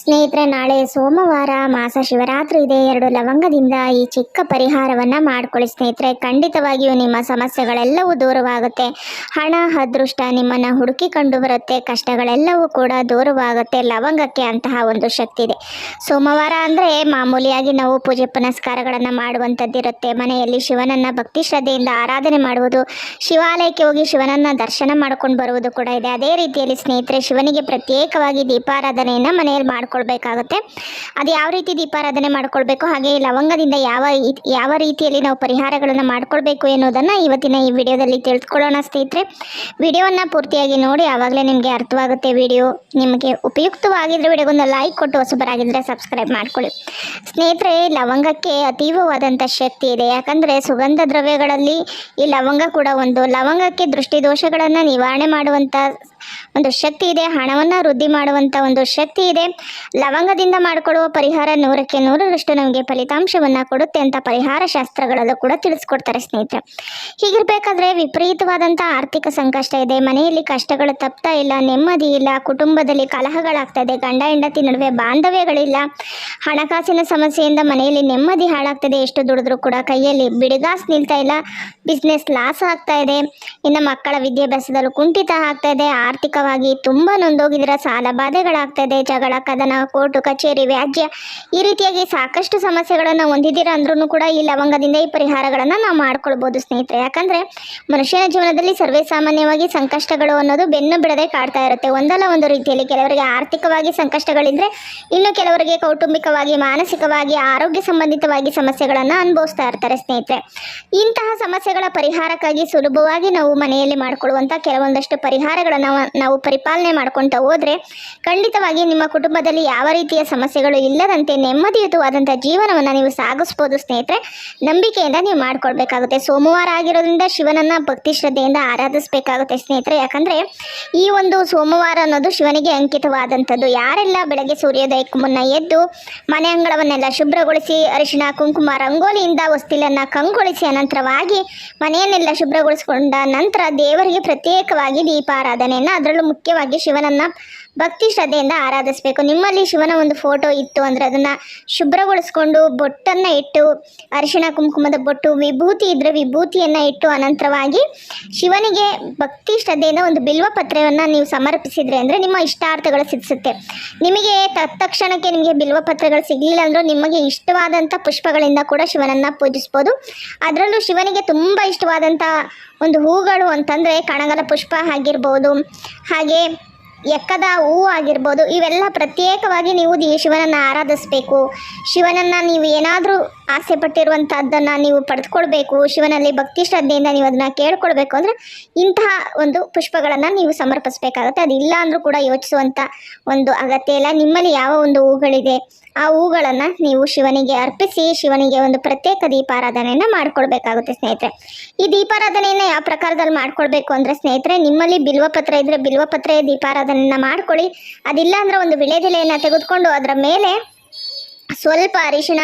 ಸ್ನೇಹಿತರೆ, ನಾಳೆ ಸೋಮವಾರ ಮಾಸ ಶಿವರಾತ್ರಿ ಇದೆ. ಎರಡು ಲವಂಗದಿಂದ ಈ ಚಿಕ್ಕ ಪರಿಹಾರವನ್ನು ಮಾಡಿಕೊಳ್ಳಿ ಸ್ನೇಹಿತರೆ. ಖಂಡಿತವಾಗಿಯೂ ನಿಮ್ಮ ಸಮಸ್ಯೆಗಳೆಲ್ಲವೂ ದೂರವಾಗುತ್ತೆ. ಹಣ, ಅದೃಷ್ಟ ನಿಮ್ಮನ್ನು ಹುಡುಕಿ ಕಂಡು ಬರುತ್ತೆ. ಕಷ್ಟಗಳೆಲ್ಲವೂ ಕೂಡ ದೂರವಾಗುತ್ತೆ. ಲವಂಗಕ್ಕೆ ಅಂತಹ ಒಂದು ಶಕ್ತಿ ಇದೆ. ಸೋಮವಾರ ಅಂದರೆ ಮಾಮೂಲಿಯಾಗಿ ನಾವು ಪೂಜೆ ಪುನಸ್ಕಾರಗಳನ್ನು ಮಾಡುವಂಥದ್ದಿರುತ್ತೆ ಮನೆಯಲ್ಲಿ ಶಿವನನ್ನು ಭಕ್ತಿ ಶ್ರದ್ಧೆಯಿಂದ ಆರಾಧನೆ ಮಾಡುವುದು, ಶಿವಾಲಯಕ್ಕೆ ಹೋಗಿ ಶಿವನನ್ನು ದರ್ಶನ ಮಾಡ್ಕೊಂಡು ಬರುವುದು ಕೂಡ ಇದೆ. ಅದೇ ರೀತಿಯಲ್ಲಿ ಸ್ನೇಹಿತರೆ, ಶಿವನಿಗೆ ಪ್ರತ್ಯೇಕವಾಗಿ ದೀಪಾರಾಧನೆಯನ್ನು ಮನೆಯಲ್ಲಿ ಮಾಡ್ಕೊಳ್ಬೇಕಾಗುತ್ತೆ. ಅದು ಯಾವ ರೀತಿ ದೀಪಾರಾಧನೆ ಮಾಡ್ಕೊಳ್ಬೇಕು, ಹಾಗೆ ಲವಂಗದಿಂದ ಯಾವ ಯಾವ ರೀತಿಯಲ್ಲಿ ನಾವು ಪರಿಹಾರಗಳನ್ನು ಮಾಡ್ಕೊಳ್ಬೇಕು ಎನ್ನುವುದನ್ನು ಇವತ್ತಿನ ಈ ವಿಡಿಯೋದಲ್ಲಿ ತಿಳಿಸ್ಕೊಳ್ಳೋಣ ಸ್ನೇಹಿತರೆ. ವಿಡಿಯೋವನ್ನು ಪೂರ್ತಿಯಾಗಿ ನೋಡಿ, ಆವಾಗಲೇ ನಿಮಗೆ ಅರ್ಥವಾಗುತ್ತೆ ವಿಡಿಯೋ. ನಿಮಗೆ ಉಪಯುಕ್ತವಾಗಿದ್ದರೆ ವಿಡಿಯೋಗೊಂದು ಲೈಕ್ ಕೊಟ್ಟು ಹೊಸಬರಾಗಿದ್ದರೆ ಸಬ್ಸ್ಕ್ರೈಬ್ ಮಾಡ್ಕೊಳ್ಳಿ. ಸ್ನೇಹಿತರೆ, ಲವಂಗಕ್ಕೆ ಅತೀವವಾದಂಥ ಶಕ್ತಿ ಇದೆ. ಯಾಕಂದರೆ ಸುಗಂಧ ದ್ರವ್ಯಗಳಲ್ಲಿ ಈ ಲವಂಗ ಕೂಡ ಒಂದು. ಲವಂಗಕ್ಕೆ ದೃಷ್ಟಿ ದೋಷಗಳನ್ನು ನಿವಾರಣೆ ಮಾಡುವಂಥ ಒಂದು ಶಕ್ತಿ ಇದೆ, ಹಣವನ್ನು ವೃದ್ಧಿ ಮಾಡುವಂಥ ಒಂದು ಶಕ್ತಿ ಇದೆ. ಲವಂಗದಿಂದ ಮಾಡಿಕೊಳ್ಳುವ ಪರಿಹಾರ ನೂರಕ್ಕೆ ನೂರರಷ್ಟು ನಮಗೆ ಫಲಿತಾಂಶವನ್ನು ಕೊಡುತ್ತೆ ಅಂತ ಪರಿಹಾರ ಶಾಸ್ತ್ರಗಳಲ್ಲೂ ಕೂಡ ತಿಳಿಸ್ಕೊಡ್ತಾರೆ ಸ್ನೇಹಿತರೆ. ಹೀಗಿರಬೇಕಾದ್ರೆ ವಿಪರೀತವಾದಂಥ ಆರ್ಥಿಕ ಸಂಕಷ್ಟ ಇದೆ, ಮನೆಯಲ್ಲಿ ಕಷ್ಟಗಳು ತಪ್ತಾ ಇಲ್ಲ, ನೆಮ್ಮದಿ ಇಲ್ಲ, ಕುಟುಂಬದಲ್ಲಿ ಕಲಹಗಳಾಗ್ತಾ ಇದೆ, ಗಂಡ, ಹೆಂಡತಿ ನಡುವೆ ಬಾಂಧವ್ಯಗಳಿಲ್ಲ, ಹಣಕಾಸಿನ ಸಮಸ್ಯೆಯಿಂದ ಮನೆಯಲ್ಲಿ ನೆಮ್ಮದಿ ಹಾಳಾಗ್ತದೆ, ಎಷ್ಟು ದುಡಿದ್ರೂ ಕೂಡ ಕೈಯಲ್ಲಿ ಬಿಡಿಗಾಸ್ ನಿಲ್ತಾ ಇಲ್ಲ ಬಿಸ್ನೆಸ್ ಲಾಸ್ ಆಗ್ತಾ ಇದೆ, ಇನ್ನು ಮಕ್ಕಳ ವಿದ್ಯಾಭ್ಯಾಸದಲ್ಲೂ ಕುಂಠಿತ ಆಗ್ತಾ ಇದೆ ಆರ್ಥಿಕವಾಗಿ ತುಂಬ ನೊಂದೋಗಿದ್ರ ಸಾಲ ಬಾಧೆಗಳಾಗ್ತದೆ, ಜಗಳ, ಕದನ, ಕೋರ್ಟು, ಕಚೇರಿ, ವ್ಯಾಜ್ಯ, ಈ ರೀತಿಯಾಗಿ ಸಾಕಷ್ಟು ಸಮಸ್ಯೆಗಳನ್ನು ಹೊಂದಿದ್ದೀರಾ ಅಂದ್ರೂ ಕೂಡ ಈ ಲವಂಗದಿಂದ ಈ ಪರಿಹಾರಗಳನ್ನು ನಾವು ಮಾಡ್ಕೊಳ್ಬೋದು ಸ್ನೇಹಿತರೆ. ಯಾಕಂದರೆ ಮನುಷ್ಯನ ಜೀವನದಲ್ಲಿ ಸರ್ವೇ ಸಾಮಾನ್ಯವಾಗಿ ಸಂಕಷ್ಟಗಳು ಅನ್ನೋದು ಬೆನ್ನು ಬಿಡದೆ ಕಾಡ್ತಾ ಇರುತ್ತೆ. ಒಂದಲ್ಲ ಒಂದು ರೀತಿಯಲ್ಲಿ ಕೆಲವರಿಗೆ ಆರ್ಥಿಕವಾಗಿ ಸಂಕಷ್ಟಗಳಿದ್ರೆ ಇನ್ನು ಕೆಲವರಿಗೆ ಕೌಟುಂಬಿಕವಾಗಿ, ಮಾನಸಿಕವಾಗಿ, ಆರೋಗ್ಯ ಸಂಬಂಧಿತವಾಗಿ ಸಮಸ್ಯೆಗಳನ್ನು ಅನುಭವಿಸ್ತಾ ಇರ್ತಾರೆ ಸ್ನೇಹಿತರೆ. ಇಂತಹ ಸಮಸ್ಯೆಗಳ ಪರಿಹಾರಕ್ಕಾಗಿ ಸುಲಭವಾಗಿ ನಾವು ಮನೆಯಲ್ಲಿ ಮಾಡಿಕೊಳ್ಳುವಂಥ ಕೆಲವೊಂದಷ್ಟು ಪರಿಹಾರಗಳನ್ನು ನಾವು ಪರಿಪಾಲನೆ ಮಾಡ್ಕೊತಾ ಹೋದರೆ ಖಂಡಿತವಾಗಿ ನಿಮ್ಮ ಕುಟುಂಬದಲ್ಲಿ ಯಾವ ರೀತಿಯ ಸಮಸ್ಯೆಗಳು ಇಲ್ಲದಂತೆ ನೆಮ್ಮದಿಯುತವಾದಂಥ ಜೀವನವನ್ನು ನೀವು ಸಾಗಿಸ್ಬೋದು ಸ್ನೇಹಿತರೆ. ನಂಬಿಕೆಯಿಂದ ನೀವು ಮಾಡ್ಕೊಳ್ಬೇಕಾಗುತ್ತೆ. ಸೋಮವಾರ ಆಗಿರೋದ್ರಿಂದ ಶಿವನನ್ನು ಭಕ್ತಿ ಶ್ರದ್ಧೆಯಿಂದ ಆರಾಧಿಸಬೇಕಾಗುತ್ತೆ ಸ್ನೇಹಿತರೆ. ಯಾಕಂದರೆ ಈ ಒಂದು ಸೋಮವಾರ ಅನ್ನೋದು ಶಿವನಿಗೆ ಅಂಕಿತವಾದಂಥದ್ದು. ಯಾರೆಲ್ಲ ಬೆಳಗ್ಗೆ ಸೂರ್ಯೋದಯಕ್ಕೂ ಮುನ್ನ ಎದ್ದು ಮನೆ ಅಂಗಳವನ್ನೆಲ್ಲ ಶುಭ್ರಗೊಳಿಸಿ, ಅರಿಶಿಣ, ಕುಂಕುಮ, ರಂಗೋಲಿಯಿಂದ ವಸ್ತಿಲನ್ನ ಕಂಗೊಳಿಸಿ, ಅನಂತರವಾಗಿ ಮನೆಯನ್ನೆಲ್ಲ ಶುಭ್ರಗೊಳಿಸಿಕೊಂಡ ನಂತರ ದೇವರಿಗೆ ಪ್ರತ್ಯೇಕವಾಗಿ ಅದರಲ್ಲೂ ಮುಖ್ಯವಾಗಿ ಶಿವನನ್ನು ಭಕ್ತಿ ಶ್ರದ್ಧೆಯಿಂದ ಆರಾಧಿಸಬೇಕು. ನಿಮ್ಮಲ್ಲಿ ಶಿವನ ಒಂದು ಫೋಟೋ ಇತ್ತು ಅಂದರೆ ಅದನ್ನು ಶುಭ್ರಗೊಳಿಸ್ಕೊಂಡು ಬೊಟ್ಟನ್ನು ಇಟ್ಟು, ಅರಿಶಿಣ ಕುಂಕುಮದ ಬೊಟ್ಟು, ವಿಭೂತಿ ಇದ್ದರೆ ವಿಭೂತಿಯನ್ನು ಇಟ್ಟು ಅನಂತರವಾಗಿ ಶಿವನಿಗೆ ಭಕ್ತಿ ಶ್ರದ್ಧೆಯಿಂದ ಒಂದು ಬಿಲ್ವ ಪತ್ರವನ್ನು ನೀವು ಸಮರ್ಪಿಸಿದರೆ ಅಂದರೆ ನಿಮ್ಮ ಇಷ್ಟಾರ್ಥಗಳು ಸಿದ್ಧಿಸುತ್ತೆ. ನಿಮಗೆ ತತ್ಕ್ಷಣಕ್ಕೆ ನಿಮಗೆ ಬಿಲ್ವ ಪತ್ರಗಳು ಸಿಗಲಿಲ್ಲ ಅಂದರೂ ನಿಮಗೆ ಇಷ್ಟವಾದಂಥ ಪುಷ್ಪಗಳಿಂದ ಕೂಡ ಶಿವನನ್ನು ಪೂಜಿಸ್ಬೋದು. ಅದರಲ್ಲೂ ಶಿವನಿಗೆ ತುಂಬ ಇಷ್ಟವಾದಂಥ ಒಂದು ಹೂಗಳು ಅಂತಂದರೆ ಕಣಗಲ ಪುಷ್ಪ ಆಗಿರ್ಬೋದು. ಹಾಗೆ ಎಕ್ಕದ ಹೂವು ಆಗಿರ್ಬೋದು ಇವೆಲ್ಲ ಪ್ರತ್ಯೇಕವಾಗಿ ನೀವು ಶಿವನನ್ನು ಆರಾಧಿಸಬೇಕು. ಶಿವನನ್ನು ನೀವು ಏನಾದರೂ ಆಸೆ ಪಟ್ಟಿರುವಂಥದ್ದನ್ನು ನೀವು ಪಡೆದುಕೊಳ್ಬೇಕು, ಶಿವನಲ್ಲಿ ಭಕ್ತಿ ಶ್ರದ್ಧೆಯಿಂದ ನೀವು ಅದನ್ನು ಕೇಳ್ಕೊಳ್ಬೇಕು ಅಂದರೆ ಇಂತಹ ಒಂದು ಪುಷ್ಪಗಳನ್ನು ನೀವು ಸಮರ್ಪಿಸಬೇಕಾಗುತ್ತೆ. ಅದಿಲ್ಲ ಅಂದರೂ ಕೂಡ ಯೋಚಿಸುವಂಥ ಒಂದು ಅಗತ್ಯ ಇಲ್ಲ. ನಿಮ್ಮಲ್ಲಿ ಯಾವ ಒಂದು ಹೂಗಳಿದೆ, ಆ ಹೂಗಳನ್ನು ನೀವು ಶಿವನಿಗೆ ಅರ್ಪಿಸಿ, ಶಿವನಿಗೆ ಒಂದು ಪ್ರತ್ಯೇಕ ದೀಪಾರಾಧನೆಯನ್ನು ಮಾಡ್ಕೊಳ್ಬೇಕಾಗುತ್ತೆ ಸ್ನೇಹಿತರೆ. ಈ ದೀಪಾರಾಧನೆಯನ್ನು ಯಾವ ಪ್ರಕಾರದಲ್ಲಿ ಮಾಡ್ಕೊಳ್ಬೇಕು ಅಂದರೆ ಸ್ನೇಹಿತರೆ, ನಿಮ್ಮಲ್ಲಿ ಬಿಲ್ವಪತ್ರ ಇದ್ದರೆ ಬಿಲ್ವಪತ್ರೆ ದೀಪಾರಾಧನೆಯನ್ನು ಮಾಡ್ಕೊಳ್ಳಿ. ಅದಿಲ್ಲ ಅಂದರೆ ಒಂದು ವಿಳೆದೆಲೆಯನ್ನು ತೆಗೆದುಕೊಂಡು ಅದರ ಮೇಲೆ ಸ್ವಲ್ಪ ಅರಿಶಿಣ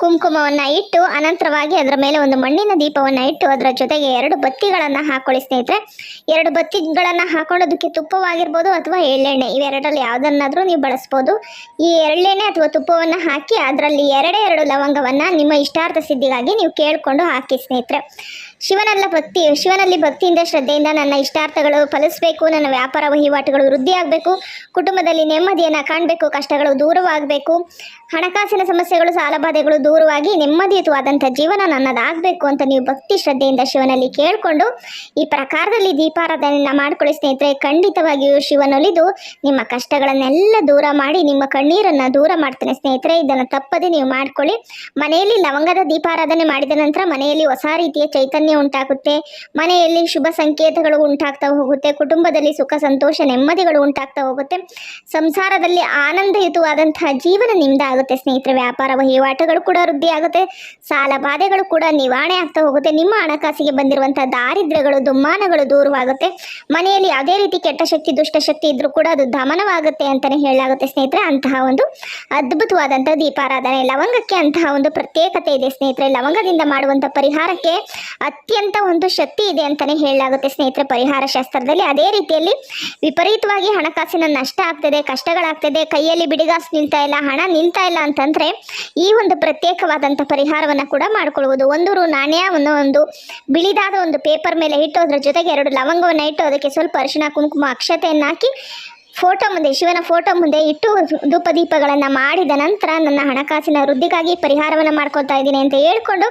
ಕುಂಕುಮವನ್ನು ಇಟ್ಟು ಅನಂತರವಾಗಿ ಅದರ ಮೇಲೆ ಒಂದು ಮಣ್ಣಿನ ದೀಪವನ್ನು ಇಟ್ಟು ಅದರ ಜೊತೆಗೆ ಎರಡು ಬತ್ತಿಗಳನ್ನು ಹಾಕೊಳ್ಳಿ ಸ್ನೇಹಿತರೆ. ಎರಡು ಬತ್ತಿಗಳನ್ನು ಹಾಕೊಳ್ಳೋದಕ್ಕೆ ತುಪ್ಪವಾಗಿರ್ಬೋದು ಅಥವಾ ಎಳ್ಳೆಣ್ಣೆ. ಇವೆರಡರಲ್ಲಿ ಯಾವುದನ್ನಾದರೂ ನೀವು ಬಳಸ್ಬೋದು. ಈ ಎಳ್ಳೆಣ್ಣೆ ಅಥವಾ ತುಪ್ಪವನ್ನು ಹಾಕಿ ಅದರಲ್ಲಿ ಎರಡೇ ಎರಡು ಲವಂಗವನ್ನು ನಿಮ್ಮ ಇಷ್ಟಾರ್ಥ ಸಿದ್ಧಿಗಾಗಿ ನೀವು ಕೇಳಿಕೊಂಡು ಹಾಕಿ ಸ್ನೇಹಿತರೆ. ಶಿವನಲ್ಲ ಭಕ್ತಿ, ಶಿವನಲ್ಲಿ ಭಕ್ತಿಯಿಂದ ಶ್ರದ್ಧೆಯಿಂದ ನನ್ನ ಇಷ್ಟಾರ್ಥಗಳು ಫಲಿಸಬೇಕು, ನನ್ನ ವ್ಯಾಪಾರ ವಹಿವಾಟುಗಳು ವೃದ್ಧಿಯಾಗಬೇಕು, ಕುಟುಂಬದಲ್ಲಿ ನೆಮ್ಮದಿಯನ್ನು ಕಾಣಬೇಕು, ಕಷ್ಟಗಳು ದೂರವಾಗಬೇಕು, ಹಣಕಾಸಿನ ಸಮಸ್ಯೆಗಳು, ಸಾಲಬಾಧೆಗಳು ದೂರವಾಗಿ ನೆಮ್ಮದಿಯುತವಾದಂಥ ಜೀವನ ನನ್ನದಾಗಬೇಕು ಅಂತ ನೀವು ಭಕ್ತಿ ಶ್ರದ್ಧೆಯಿಂದ ಶಿವನಲ್ಲಿ ಕೇಳಿಕೊಂಡು ಈ ಪ್ರಕಾರದಲ್ಲಿ ದೀಪಾರಾಧನೆಯನ್ನು ಮಾಡ್ಕೊಳ್ಳಿ ಸ್ನೇಹಿತರೆ. ಖಂಡಿತವಾಗಿಯೂ ಶಿವನೊಲಿದು ನಿಮ್ಮ ಕಷ್ಟಗಳನ್ನೆಲ್ಲ ದೂರ ಮಾಡಿ, ನಿಮ್ಮ ಕಣ್ಣೀರನ್ನು ದೂರ ಮಾಡ್ತಾನೆ ಸ್ನೇಹಿತರೆ. ಇದನ್ನು ತಪ್ಪದೆ ನೀವು ಮಾಡಿಕೊಳ್ಳಿ. ಮನೆಯಲ್ಲಿ ಲವಂಗದ ದೀಪಾರಾಧನೆ ಮಾಡಿದ ನಂತರ ಮನೆಯಲ್ಲಿ ಹೊಸ ರೀತಿಯ ಚೈತನ್ಯ ಉಂಟಾಗುತ್ತೆ. ಮನೆಯಲ್ಲಿ ಶುಭ ಸಂಕೇತಗಳು ಉಂಟಾಗ್ತಾ ಹೋಗುತ್ತೆ. ಕುಟುಂಬದಲ್ಲಿ ಸುಖ, ಸಂತೋಷ, ನೆಮ್ಮದಿಗಳು ಉಂಟಾಗ್ತಾ ಹೋಗುತ್ತೆ. ಸಂಸಾರದಲ್ಲಿ ಆನಂದಯುತವಾದಂತಹ ಜೀವನ ನಿಮ್ದಾಗುತ್ತೆ ಸ್ನೇಹಿತರೆ. ವ್ಯಾಪಾರ ವಹಿವಾಟುಗಳು ಕೂಡ ವೃದ್ಧಿ ಆಗುತ್ತೆ ಸಾಲ ಬಾಧೆಗಳು ಕೂಡ ನಿವಾರಣೆ ಆಗ್ತಾ ಹೋಗುತ್ತೆ. ನಿಮ್ಮ ಹಣಕಾಸಿಗೆ ಬಂದಿರುವಂತಹ ದಾರಿದ್ರ್ಯಗಳು ದುಮ್ಮಾನಗಳು ದೂರವಾಗುತ್ತೆ. ಮನೆಯಲ್ಲಿ ಯಾವುದೇ ರೀತಿ ಕೆಟ್ಟ ಶಕ್ತಿ ದುಷ್ಟಶಕ್ತಿ ಇದ್ರೂ ಕೂಡ ಅದು ದಮನವಾಗುತ್ತೆ ಅಂತಾನೆ ಹೇಳಲಾಗುತ್ತೆ ಸ್ನೇಹಿತರೆ. ಅಂತಹ ಒಂದು ಅದ್ಭುತವಾದಂತಹ ದೀಪಾರಾಧನೆ, ಲವಂಗಕ್ಕೆ ಅಂತಹ ಒಂದು ಪ್ರತ್ಯೇಕತೆ ಇದೆ ಸ್ನೇಹಿತರೆ. ಲವಂಗದಿಂದ ಮಾಡುವಂತಹ ಪರಿಹಾರಕ್ಕೆ ಅತ್ಯಂತ ಒಂದು ಶಕ್ತಿ ಇದೆ ಅಂತಲೇ ಹೇಳಲಾಗುತ್ತೆ ಸ್ನೇಹಿತರೆ ಪರಿಹಾರ ಶಾಸ್ತ್ರದಲ್ಲಿ. ಅದೇ ರೀತಿಯಲ್ಲಿ ವಿಪರೀತವಾಗಿ ಹಣಕಾಸಿನ ನಷ್ಟ ಆಗ್ತದೆ, ಕಷ್ಟಗಳಾಗ್ತದೆ, ಕೈಯಲ್ಲಿ ಬಿಡಿಗಾಸು ನಿಲ್ತಾ ಇಲ್ಲ, ಹಣ ನಿಲ್ತಾ ಇಲ್ಲ ಅಂತಂದ್ರೆ ಈ ಒಂದು ಪ್ರತ್ಯೇಕವಾದಂಥ ಪರಿಹಾರವನ್ನು ಕೂಡ ಮಾಡಿಕೊಳ್ಳುವುದು ಒಂದು ರು ನಾಣ್ಯವನ್ನು ಒಂದು ಬಿಳಿದಾದ ಒಂದು ಪೇಪರ್ ಮೇಲೆ ಇಟ್ಟು ಅದರ ಜೊತೆಗೆ ಎರಡು ಲವಂಗವನ್ನು ಇಟ್ಟು ಅದಕ್ಕೆ ಸ್ವಲ್ಪ ಅರಿಶಿನ ಕುಂಕುಮ, ಅಕ್ಷತೆಯನ್ನು ಹಾಕಿ ಫೋಟೋ ಮುಂದೆ, ಶಿವನ ಫೋಟೋ ಮುಂದೆ ಇಟ್ಟು ಧೂಪ ದೀಪಗಳನ್ನು ಮಾಡಿದ ನಂತರ ನನ್ನ ಹಣಕಾಸಿನ ವೃದ್ಧಿಗಾಗಿ ಪರಿಹಾರವನ್ನು ಮಾಡ್ಕೊತಾ ಇದ್ದೀನಿ ಅಂತ ಹೇಳ್ಕೊಂಡು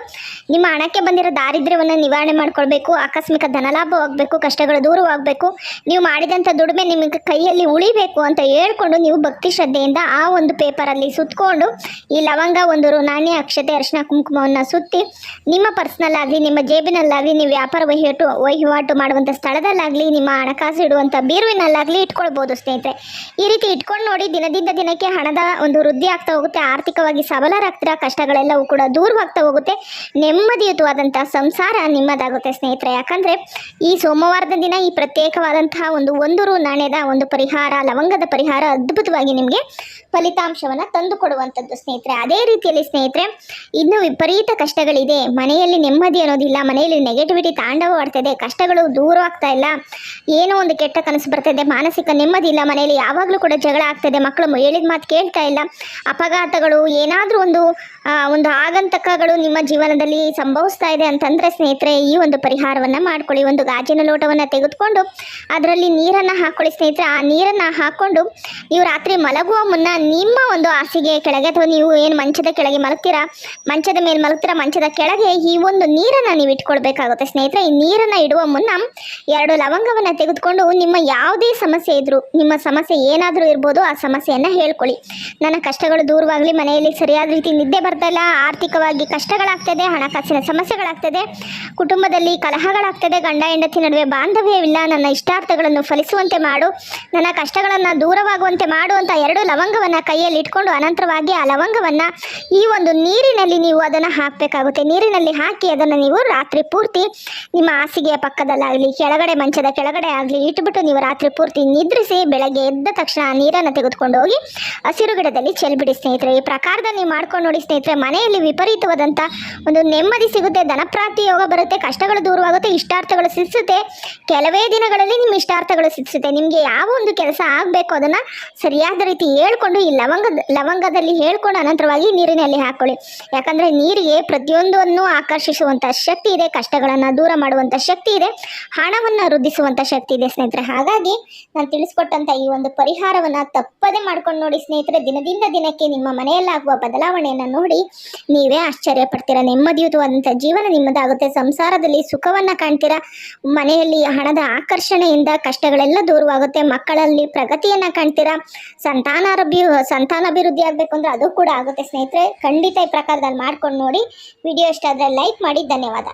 ನಿಮ್ಮ ಹಣಕ್ಕೆ ಬಂದಿರೋ ದಾರಿದ್ರ್ಯವನ್ನು ನಿವಾರಣೆ ಮಾಡ್ಕೊಳ್ಬೇಕು, ಆಕಸ್ಮಿಕ ಧನಲಾಭವಾಗಬೇಕು ಕಷ್ಟಗಳು ದೂರವಾಗಬೇಕು. ನೀವು ಮಾಡಿದಂಥ ದುಡಿಮೆ ನಿಮಗೆ ಕೈಯಲ್ಲಿ ಉಳಿಬೇಕು ಅಂತ ಹೇಳ್ಕೊಂಡು ನೀವು ಭಕ್ತಿ ಶ್ರದ್ಧೆಯಿಂದ ಆ ಒಂದು ಪೇಪರಲ್ಲಿ ಸುತ್ತಕೊಂಡು ಈ ಲವಂಗ ಒಂದು ನಾಣ್ಯ, ಅಕ್ಷತೆ ಅರಿಶಿನ ಕುಂಕುಮವನ್ನು ಸುತ್ತಿ ನಿಮ್ಮ ಪರ್ಸ್ನಲ್ ಆಗಲಿ, ನಿಮ್ಮ ಜೇಬಿನಲ್ಲಾಗಲಿ, ನೀವು ವ್ಯಾಪಾರ ವಹಿವಾಟು ವಹಿವಾಟು ಮಾಡುವಂಥ ಸ್ಥಳದಲ್ಲಾಗಲಿ, ನಿಮ್ಮ ಹಣಕಾಸು ಇಡುವಂಥ ಬೀರುವಿನಲ್ಲಾಗಲಿ ಇಟ್ಕೊಳ್ಬೋದು ಈ ರೀತಿ ಇಟ್ಕೊಂಡು ನೋಡಿ ದಿನದಿಂದ ದಿನಕ್ಕೆ ಹಣದ ಒಂದು ವೃದ್ಧಿ ಆಗ್ತಾ ಹೋಗುತ್ತೆ. ಆರ್ಥಿಕವಾಗಿ ಸಬಲರಾಗ್ತಿರೋ, ಕಷ್ಟಗಳೆಲ್ಲವೂ ಕೂಡ ದೂರವಾಗ್ತಾ ಹೋಗುತ್ತೆ. ನೆಮ್ಮದಿಯುತವಾದಂಥ ಸಂಸಾರ ನಿಮ್ಮದಾಗುತ್ತೆ ಸ್ನೇಹಿತರೆ. ಯಾಕಂದರೆ ಈ ಸೋಮವಾರದ ದಿನ ಈ ಪ್ರತ್ಯೇಕವಾದಂತಹ ಒಂದು ಒಂದು ರು ನಾಣ್ಯದ ಒಂದು ಪರಿಹಾರ, ಲವಂಗದ ಪರಿಹಾರ ಅದ್ಭುತವಾಗಿ ನಿಮಗೆ ಫಲಿತಾಂಶವನ್ನು ತಂದು ಕೊಡುವಂಥದ್ದು ಸ್ನೇಹಿತರೆ. ಅದೇ ರೀತಿಯಲ್ಲಿ ಸ್ನೇಹಿತರೆ, ಇನ್ನು ವಿಪರೀತ ಕಷ್ಟಗಳಿದೆ. ಮನೆಯಲ್ಲಿ ನೆಮ್ಮದಿ ಅನ್ನೋದಿಲ್ಲ, ಮನೆಯಲ್ಲಿ ನೆಗೆಟಿವಿಟಿ ತಾಂಡವವಾಡ್ತಿದೆ ಕಷ್ಟಗಳು ದೂರ ಆಗ್ತಾ ಇಲ್ಲ, ಏನೋ ಒಂದು ಕೆಟ್ಟ ಕನಸು ಬರ್ತಿದೆ, ಮಾನಸಿಕ ನೆಮ್ಮದಿ ಇಲ್ಲ, ಮನೆಯಲ್ಲಿ ಯಾವಾಗಲೂ ಕೂಡ ಜಗಳ ಆಗ್ತದೆ, ಮಕ್ಕಳು ಹೇಳಿದ ಮಾತು ಕೇಳ್ತಾ ಇಲ್ಲ, ಅಪಘಾತಗಳು, ಏನಾದರೂ ಒಂದು ಒಂದು ಆಗಂತಕಗಳು ನಿಮ್ಮ ಜೀವನದಲ್ಲಿ ಸಂಭವಿಸ್ತಾ ಇದೆ ಅಂತಂದರೆ ಸ್ನೇಹಿತರೆ, ಈ ಒಂದು ಪರಿಹಾರವನ್ನು ಮಾಡ್ಕೊಳ್ಳಿ. ಒಂದು ಗಾಜಿನ ಲೋಟವನ್ನು ತೆಗೆದುಕೊಂಡು ಅದರಲ್ಲಿ ನೀರನ್ನು ಹಾಕ್ಕೊಳ್ಳಿ ಸ್ನೇಹಿತರೆ. ಆ ನೀರನ್ನು ಹಾಕ್ಕೊಂಡು ನೀವು ರಾತ್ರಿ ಮಲಗುವ ಮುನ್ನ ನಿಮ್ಮ ಒಂದು ಹಾಸಿಗೆ ಕೆಳಗೆ ಅಥವಾ ನೀವು ಏನು ಮಂಚದ ಕೆಳಗೆ ಮಲಗ್ತೀರಾ, ಮಂಚದ ಮೇಲೆ ಮಲಗ್ತೀರಾ, ಮಂಚದ ಕೆಳಗೆ ಈ ಒಂದು ನೀರನ್ನು ನೀವು ಇಟ್ಕೊಳ್ಬೇಕಾಗುತ್ತೆ ಸ್ನೇಹಿತರೆ. ಈ ನೀರನ್ನು ಇಡುವ ಮುನ್ನ ಎರಡು ಲವಂಗವನ್ನು ತೆಗೆದುಕೊಂಡು ನಿಮ್ಮ ಯಾವುದೇ ಸಮಸ್ಯೆ ಇದ್ರು, ನಿಮ್ಮ ಸಮಸ್ಯೆ ಏನಾದರೂ ಇರ್ಬೋದು, ಆ ಸಮಸ್ಯೆಯನ್ನು ಹೇಳ್ಕೊಳ್ಳಿ. ನನ್ನ ಕಷ್ಟಗಳು ದೂರವಾಗಲಿ, ಮನೆಯಲ್ಲಿ ಸರಿಯಾದ ರೀತಿ ನಿದ್ದೆ ಬರ್ತಾ ಆರ್ಥಿಕವಾಗಿ ಕಷ್ಟಗಳಾಗ್ತದೆ, ಹಣಕಾಸಿನ ಸಮಸ್ಯೆಗಳಾಗ್ತದೆ, ಕುಟುಂಬದಲ್ಲಿ ಕಲಹಗಳಾಗ್ತದೆ, ಗಂಡ, ಹೆಂಡತಿ ನಡುವೆ ಬಾಂಧವ್ಯವಿಲ್ಲ, ನನ್ನ ಇಷ್ಟಾರ್ಥಗಳನ್ನು ಫಲಿಸುವಂತೆ ಮಾಡು, ನನ್ನ ಕಷ್ಟಗಳನ್ನು ದೂರವಾಗುವಂತೆ ಮಾಡು ಅಂತ ಎರಡು ಲವಂಗವನ್ನು ಕೈಯಲ್ಲಿ ಇಟ್ಕೊಂಡು ಅನಂತರವಾಗಿ ಆ ಲವಂಗವನ್ನು ಈ ಒಂದು ನೀರಿನಲ್ಲಿ ನೀವು ಅದನ್ನು ಹಾಕಬೇಕಾಗುತ್ತೆ. ನೀರಿನಲ್ಲಿ ಹಾಕಿ ಅದನ್ನು ನೀವು ರಾತ್ರಿ ಪೂರ್ತಿ ನಿಮ್ಮ ಹಾಸಿಗೆಯ ಪಕ್ಕದಲ್ಲಾಗಲಿ, ಕೆಳಗಡೆ ಮಂಚದ ಕೆಳಗಡೆ ಆಗಲಿ ಇಟ್ಬಿಟ್ಟು ನೀವು ರಾತ್ರಿ ಪೂರ್ತಿ ನಿದ್ರಿಸಿ ಬೆಳಗ್ಗೆ ಎದ್ದ ತಕ್ಷಣ ನೀರನ್ನು ತೆಗೆದುಕೊಂಡು ಹೋಗಿ ಹಸಿರು ಗಿಡದಲ್ಲಿ ಚೆಲ್ಬಿಡಿ ಸ್ನೇಹಿತರೆ. ಈ ಪ್ರಕಾರದಲ್ಲಿ ನೀವು ಮಾಡ್ಕೊಂಡು ನೋಡಿ ಮನೆಯಲ್ಲಿ ವಿಪರೀತವಾದಂಥ ಒಂದು ನೆಮ್ಮದಿ ಸಿಗುತ್ತೆ, ಧನಪ್ರಾಪ್ತಿ ಯೋಗ ಬರುತ್ತೆ, ಕಷ್ಟಗಳು ದೂರವಾಗುತ್ತೆ, ಇಷ್ಟಾರ್ಥಗಳು ಸಿಗುತ್ತೆ ಕೆಲವೇ ದಿನಗಳಲ್ಲಿ ನಿಮ್ಮ ಇಷ್ಟಾರ್ಥಗಳು ಸಿಕ್ಸುತ್ತೆ ನಿಮಗೆ ಯಾವ ಒಂದು ಕೆಲಸ ಆಗಬೇಕು ಅದನ್ನು ಸರಿಯಾದ ರೀತಿ ಹೇಳ್ಕೊಂಡು, ಈ ಲವಂಗ, ಲವಂಗದಲ್ಲಿ ಹೇಳ್ಕೊಂಡು ಅನಂತರವಾಗಿ ನೀರಿನಲ್ಲಿ ಹಾಕ್ಕೊಳ್ಳಿ ಯಾಕಂದರೆ ನೀರಿಗೆ ಪ್ರತಿಯೊಂದನ್ನು ಆಕರ್ಷಿಸುವಂಥ ಶಕ್ತಿ ಇದೆ, ಕಷ್ಟಗಳನ್ನು ದೂರ ಮಾಡುವಂಥ ಶಕ್ತಿ ಇದೆ, ಹಣವನ್ನು ವೃದ್ಧಿಸುವಂಥ ಶಕ್ತಿ ಇದೆ ಸ್ನೇಹಿತರೆ. ಹಾಗಾಗಿ ನಾನು ತಿಳಿಸ್ಕೊಟ್ಟಂಥ ಈ ಒಂದು ಪರಿಹಾರವನ್ನು ತಪ್ಪದೇ ಮಾಡ್ಕೊಂಡು ನೋಡಿ ಸ್ನೇಹಿತರೆ, ದಿನದಿಂದ ದಿನಕ್ಕೆ ನಿಮ್ಮ ಮನೆಯಲ್ಲಾಗುವ ಬದಲಾವಣೆಯನ್ನು ನೋಡಿ, ನೀವೇ ಆಶ್ಚರ್ಯ ಪಡ್ತೀರಾ ನೆಮ್ಮದಿಯುತವಾದಂಥ ಜೀವನ ನಿಮ್ಮದಾಗುತ್ತೆ. ಸಂಸಾರದಲ್ಲಿ ಸುಖವನ್ನು ಕಾಣ್ತೀರಾ? ಮನೆಯಲ್ಲಿ ಹಣದ ಆಕರ್ಷಣೆಯಿಂದ ಕಷ್ಟಗಳೆಲ್ಲ ದೂರವಾಗುತ್ತೆ. ಮಕ್ಕಳಲ್ಲಿ ಪ್ರಗತಿಯನ್ನು ಕಾಣ್ತೀರಾ? ಸಂತಾನಾರಭಿ ಸಂತಾನಾಭಿವೃದ್ಧಿ ಆಗಬೇಕು ಅಂದರೆ ಅದು ಕೂಡ ಆಗುತ್ತೆ ಸ್ನೇಹಿತರೆ. ಖಂಡಿತ ಈ ಪ್ರಕಾರದಲ್ಲಿ ಮಾಡ್ಕೊಂಡು ನೋಡಿ. ವಿಡಿಯೋ ಇಷ್ಟ ಆದರೆ ಲೈಕ್ ಮಾಡಿ. ಧನ್ಯವಾದ.